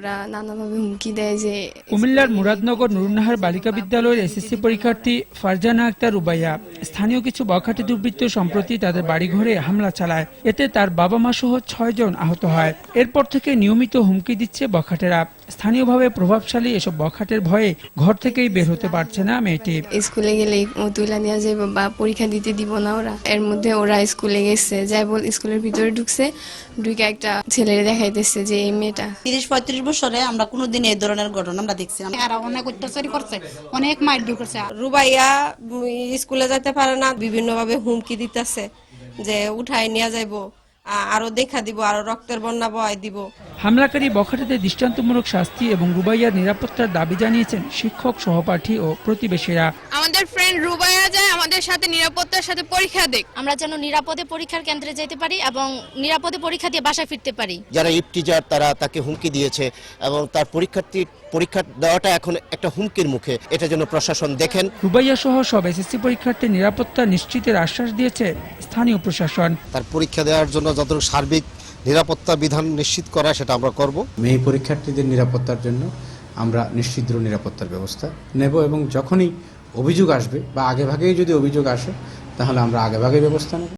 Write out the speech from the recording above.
ওরা নানাভাবে হুমকি দেয় যে কুমিল্লার মুরাদনগর নুরুন্নাহার বালিকা বিদ্যালয়ের এসএসসি পরীক্ষার্থী ফারজানা আক্তার রুবাইয়া, স্থানীয় কিছু বখাটে দুর্বৃত্ত সম্প্রতি তাদের বাড়িঘরে হামলা চালায়। এতে তার বাবা মা সহ ছয়জন আহত হয়। এরপর থেকে নিয়মিত হুমকি দিচ্ছে বখাটেরা। স্থানীয়ভাবে প্রভাবশালী এসব বখাটের ভয়ে ঘর থেকেই বের হতে পারছে না মেয়েটি। স্কুলে গেলে তুলা নেওয়া যাবে বা পরীক্ষা দিতে দিব না ওরা। এর মধ্যে ওরা স্কুলে গেছে যাই বল স্কুলের ভিতরে ঢুকছে ঢুকে একটা ছেলেরে দেখাইতেছে যে এই মেয়েটা। তিরিশ পঁয়ত্রিশ বছরে আমরা কোনোদিন এই ধরনের ঘটনা আমরা দেখছি না। এরা অনেক অত্যাচারী করছে অনেক মারধর করছে। রুবাইয়া স্কুলে যাইতে পারে না বিভিন্নভাবে হুমকি দিতেছে যে উঠাই নিয়ে যাইব আরও দেখা দিব আরও রক্তের বন্যা বয় দিব। হামলাকারী বখাটেদের দৃষ্টান্তমূলক শাস্তি এবং রুবাইয়ার নিরাপত্তার দাবি জানিয়েছেন শিক্ষক সহপাঠী ও প্রতিবেশীরা। আমাদের ফ্রেন্ড রুবাইয়া যায় আমাদের সাথে নিরাপত্তার সাথে পরীক্ষা দেখ আমরা যেন নিরাপদে পরীক্ষার কেন্দ্রে যেতে পারি এবং নিরাপদে পরীক্ষা দিয়ে বাসায় ফিরতে পারি। যারা ইফটিজার তারা তাকে হুমকি দিয়েছে এবং তার পরীক্ষার্থী পরীক্ষা দেওয়াটা এখন একটা হুমকির মুখে। এটা যেন প্রশাসন দেখেন। রুবাইয়া সহ সব এসএসসি পরীক্ষার্থীর নিরাপত্তা নিশ্চিতের আশ্বাস দিয়েছে স্থানীয় প্রশাসন। তার পরীক্ষা দেওয়ার জন্য যত সার্বিক নিরাপত্তা বিধান নিশ্চিত করা সেটা আমরা করব। মেয়ে পরীক্ষার্থীদের নিরাপত্তার জন্য আমরা নিশ্চিদ্র নিরাপত্তার ব্যবস্থা নেব এবং যখনই অভিযোগ আসবে বা আগেভাগেই যদি অভিযোগ আসে, তাহলে আমরা আগেভাগেই ব্যবস্থা নেব।